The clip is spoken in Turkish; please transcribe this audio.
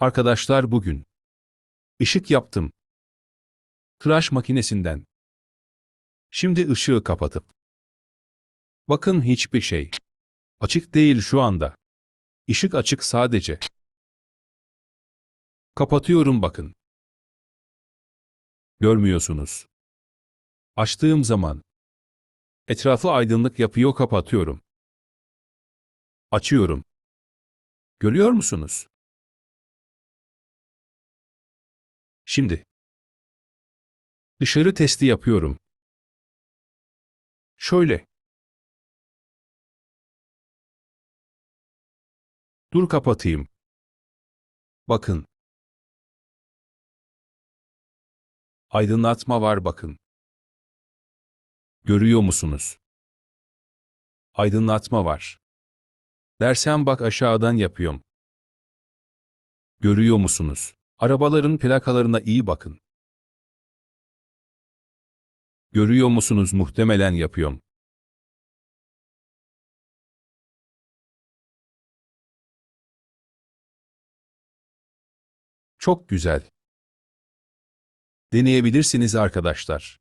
Arkadaşlar bugün ışık yaptım. Tıraş makinesinden. Şimdi ışığı kapatıp. Bakın hiçbir şey. Açık değil şu anda. Işık açık sadece. Kapatıyorum bakın. Görmüyorsunuz. Açtığım zaman etrafı aydınlık yapıyor kapatıyorum. Açıyorum. Görüyor musunuz? Şimdi dışarı testi yapıyorum. Şöyle. Dur kapatayım. Bakın. Aydınlatma var bakın. Görüyor musunuz? Aydınlatma var. Dersen bak aşağıdan yapıyorum. Görüyor musunuz? Arabaların plakalarına iyi bakın. Görüyor musunuz muhtemelen yapıyorum. Çok güzel. Deneyebilirsiniz arkadaşlar.